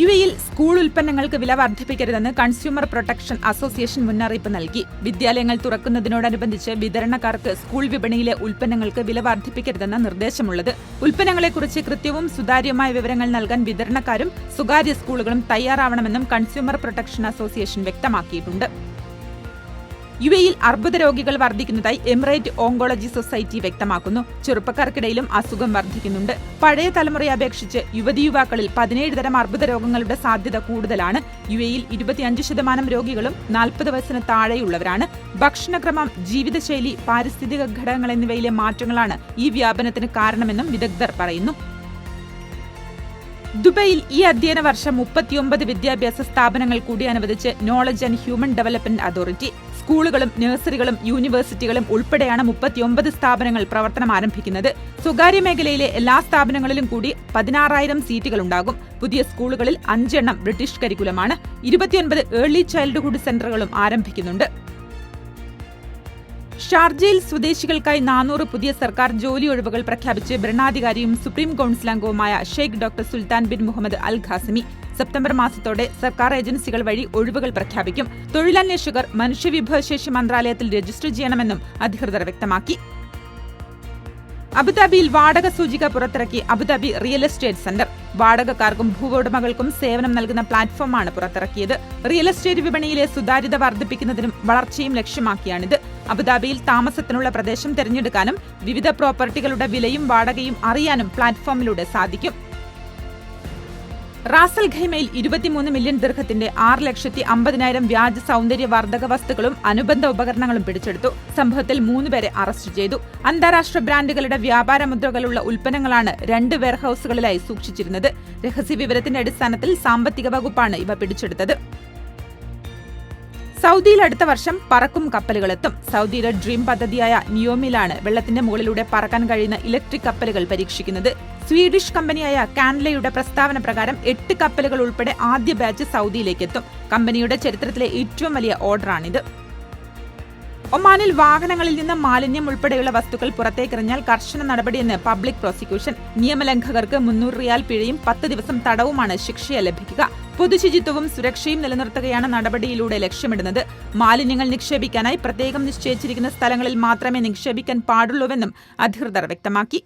U എയിൽ school ഉൽപ്പന്നങ്ങൾക്ക് വില വർദ്ധിപ്പിക്കരുതെന്ന് കൺസ്യൂമർ പ്രൊട്ടക്ഷൻ അസോസിയേഷൻ മുന്നറിയിപ്പ് നൽകി. വിദ്യാലയങ്ങൾ തുറക്കുന്നതിനോടനുബന്ധിച്ച് വിതരണക്കാർക്ക് സ്കൂൾ വിപണിയിലെ ഉൽപ്പന്നങ്ങൾക്ക് വില വർദ്ധിപ്പിക്കരുതെന്ന നിർദ്ദേശമുള്ളത്. ഉൽപ്പന്നങ്ങളെക്കുറിച്ച് കൃത്യവും സുതാര്യവുമായ വിവരങ്ങൾ നൽകാൻ വിതരണക്കാരും സ്വകാര്യ സ്കൂളുകളും തയ്യാറാവണമെന്നും കൺസ്യൂമർ പ്രൊട്ടക്ഷൻ അസോസിയേഷൻ വ്യക്തമാക്കിയിട്ടുണ്ട്. യു എയിൽ അർബുദ രോഗികൾ വർദ്ധിക്കുന്നതായി എമിറേറ്റ് ഓങ്കോളജി സൊസൈറ്റി വ്യക്തമാക്കുന്നു. ചെറുപ്പക്കാർക്കിടയിലും അസുഖം വർദ്ധിക്കുന്നുണ്ട്. പഴയ തലമുറയെ അപേക്ഷിച്ച് യുവതി യുവാക്കളിൽ പതിനേഴ് തരം അർബുദ രോഗങ്ങളുടെ സാധ്യത കൂടുതലാണ്. യു എയിൽ ഇരുപത്തിയഞ്ച് ശതമാനം രോഗികളും നാൽപ്പത് വയസ്സിന് താഴെയുള്ളവരാണ്. ഭക്ഷണക്രമം ജീവിതശൈലി പാരിസ്ഥിതിക ഘടകങ്ങൾ എന്നിവയിലെ മാറ്റങ്ങളാണ് ഈ വ്യാപനത്തിന് കാരണമെന്നും വിദഗ്ധർ പറയുന്നു. ദുബൈയിൽ ഈ അധ്യയന വർഷം മുപ്പത്തിയൊമ്പത് വിദ്യാഭ്യാസ സ്ഥാപനങ്ങൾ കൂടി അനുവദിച്ച് knowledge and human development authority സ്കൂളുകളും നഴ്സറികളും യൂണിവേഴ്സിറ്റികളും ഉൾപ്പെടെയാണ് മുപ്പത്തിയൊമ്പത് സ്ഥാപനങ്ങൾ പ്രവർത്തനം ആരംഭിക്കുന്നത്. സ്വകാര്യ മേഖലയിലെ എല്ലാ സ്ഥാപനങ്ങളിലും കൂടി പതിനാറായിരം സീറ്റുകളുണ്ടാകും പുതിയ സ്കൂളുകളിൽ അഞ്ചെണ്ണം ബ്രിട്ടീഷ് കരിക്കുലമാണ് ഇരുപത്തിയൊൻപത് ഏർലി ചൈൽഡ്ഹുഡ് സെന്ററുകളും ആരംഭിക്കുന്നുണ്ട്. ഷാർജയിൽ സ്വദേശികൾക്കായി നാനൂറ് പുതിയ സർക്കാർ ജോലി ഒഴിവുകൾ പ്രഖ്യാപിച്ച് ഭരണാധികാരിയും സുപ്രീം കൌൺസിൽ അംഗവുമായ Sheikh doctor Sultan bin Mohammed Al Qasimi September മാസത്തോടെ സർക്കാർ ഏജൻസികൾ വഴി ഒഴിവുകൾ പ്രഖ്യാപിക്കും. തൊഴിലന്വേഷകർ മനുഷ്യവിഭവശേഷി മന്ത്രാലയത്തിൽ രജിസ്റ്റർ ചെയ്യണമെന്നും അധികൃതർ വ്യക്തമാക്കി. അബുദാബിയിൽ വാടക സൂചിക പുറത്തിറക്കി Abu Dhabi real estate centre. വാടകക്കാർക്കും ഭൂവുടമകൾക്കും സേവനം നൽകുന്ന പ്ലാറ്റ്ഫോമാണ് പുറത്തിറക്കിയത്. റിയൽ എസ്റ്റേറ്റ് വിപണിയിലെ സുതാര്യത വർദ്ധിപ്പിക്കുന്നതിനും വളർച്ചയും ലക്ഷ്യമാക്കിയാണിത്. അബുദാബിയിൽ താമസത്തിനുള്ള പ്രദേശം തിരഞ്ഞെടുക്കാനും വിവിധ പ്രോപ്പർട്ടികളുടെ വിലയും വാടകയും അറിയാനും പ്ലാറ്റ്ഫോമിലൂടെ സാധിക്കും. റാസൽ ഖൈമയിൽ ഇരുപത്തിമൂന്ന് മില്യൺ ദീർഘത്തിന്റെ ആറ് ലക്ഷത്തി അമ്പതിനായിരം വ്യാജ സൗന്ദര്യ വർദ്ധക വസ്തുക്കളും അനുബന്ധ ഉപകരണങ്ങളും പിടിച്ചെടുത്തു. സംഭവത്തിൽ മൂന്നുപേരെ അറസ്റ്റ് ചെയ്തു. അന്താരാഷ്ട്ര ബ്രാൻഡുകളുടെ വ്യാപാര മുദ്രകളുള്ള ഉൽപ്പന്നങ്ങളാണ് രണ്ട് വെയർഹൌസുകളിലായി സൂക്ഷിച്ചിരുന്നത്. രഹസ്യ വിവരത്തിന്റെ അടിസ്ഥാനത്തിൽ സാമ്പത്തിക വകുപ്പാണ് ഇവ പിടിച്ചെടുത്തത്. സൗദിയിൽ അടുത്ത വർഷം പറക്കും കപ്പലുകളെത്തും. സൗദിയുടെ ഡ്രീം പദ്ധതിയായ നിയോമിലാണ് വെള്ളത്തിന്റെ മുകളിലൂടെ പറക്കാൻ കഴിയുന്ന ഇലക്ട്രിക് കപ്പലുകൾ പരീക്ഷിക്കുന്നത്. സ്വീഡിഷ് കമ്പനിയായ കാൻലയുടെ പ്രസ്താവന പ്രകാരം എട്ട് കപ്പലുകൾ ഉൾപ്പെടെ ആദ്യ ബാച്ച് സൗദിയിലേക്ക് എത്തും കമ്പനിയുടെ ചരിത്രത്തിലെ ഏറ്റവും വലിയ ഓർഡറാണിത്. ഒമാനിൽ വാഹനങ്ങളിൽ നിന്ന് മാലിന്യം ഉൾപ്പെടെയുള്ള വസ്തുക്കൾ പുറത്തേക്കെറിഞ്ഞാൽ കർശന നടപടിയെന്ന് പബ്ലിക് പ്രോസിക്യൂഷൻ. നിയമലംഘകർക്ക് മുന്നൂറ് റിയാൽ പിഴയും പത്ത് ദിവസം തടവുമാണ് ശിക്ഷയെ ലഭിക്കുക. പൊതുശുചിത്വവും സുരക്ഷയും നിലനിർത്തുകയാണ് നടപടിയിലൂടെ ലക്ഷ്യമിടുന്നത്. മാലിന്യങ്ങൾ നിക്ഷേപിക്കാനായി പ്രത്യേകം നിശ്ചയിച്ചിരിക്കുന്ന സ്ഥലങ്ങളിൽ മാത്രമേ നിക്ഷേപിക്കാൻ പാടുള്ളൂവെന്നും അധികൃതർ വ്യക്തമാക്കി.